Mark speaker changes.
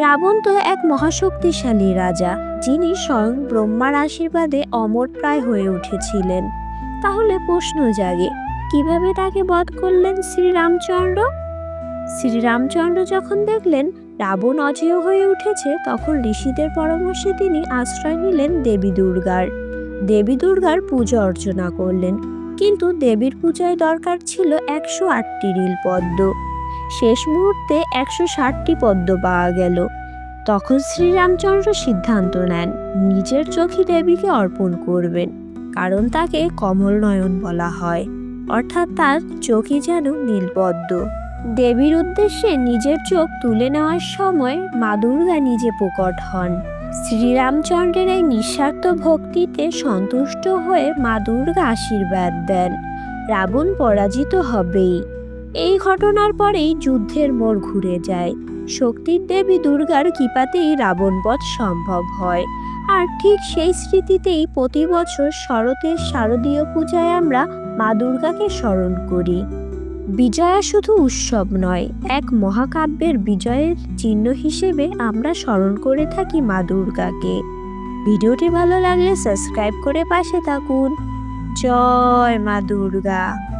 Speaker 1: রাবণ তো এক মহাশক্তিশালী রাজা, যিনি স্বয়ং ব্রহ্মার আশীর্বাদে অমর প্রায় হয়ে উঠেছিলেন। তাহলে প্রশ্ন জাগে, কীভাবে তাকে বধ করলেন শ্রীরামচন্দ্র? শ্রীরামচন্দ্র যখন দেখলেন রাবণ অজেয় হয়ে উঠেছে, তখন ঋষিদের পরামর্শে তিনি আশ্রয় নিলেন দেবী দুর্গার। দেবী দুর্গার পূজা অর্চনা করলেন, কিন্তু দেবীর পূজায় দরকার ছিল একশো আটটি নীল পদ্ম শেষ মুহূর্তে একশো ষাটটি পদ্ম পাওয়া গেল। তখন শ্রীরামচন্দ্র সিদ্ধান্ত নেন, নিজের চোখই দেবীকে অর্পণ করবেন, কারণ তাকে কমল নয়ন বলা হয়, অর্থাৎ তার চোখই যেন নীলপদ্ম। দেবীর উদ্দেশ্যে নিজের চোখ তুলে নেওয়ার সময় মা দুর্গা নিজে প্রকট হন। শ্রীরামচন্দ্রের এই নিঃস্বার্থ ভক্তিতে সন্তুষ্ট হয়ে মা দুর্গা আশীর্বাদ দেন। রাবণ পরাজিত হবেই। এই ঘটনার পরেই যুদ্ধের মোড় ঘুরে যায়। শক্তির দেবী দুর্গার কৃপাতেই রাবণবধ সম্ভব হয়। আর ঠিক সেই স্মৃতিতেই প্রতি বছর শরতের শারদীয় পূজায় আমরা মা দুর্গাকে স্মরণ করি। বিজয়া শুধু উৎসব নয়, এক মহাকাব্যের বিজয়ের চিহ্ন হিসেবে আমরা স্মরণ করে থাকি মা দুর্গাকে। ভিডিওটি ভালো লাগলে সাবস্ক্রাইব করে পাশে থাকুন। জয় মা দুর্গা।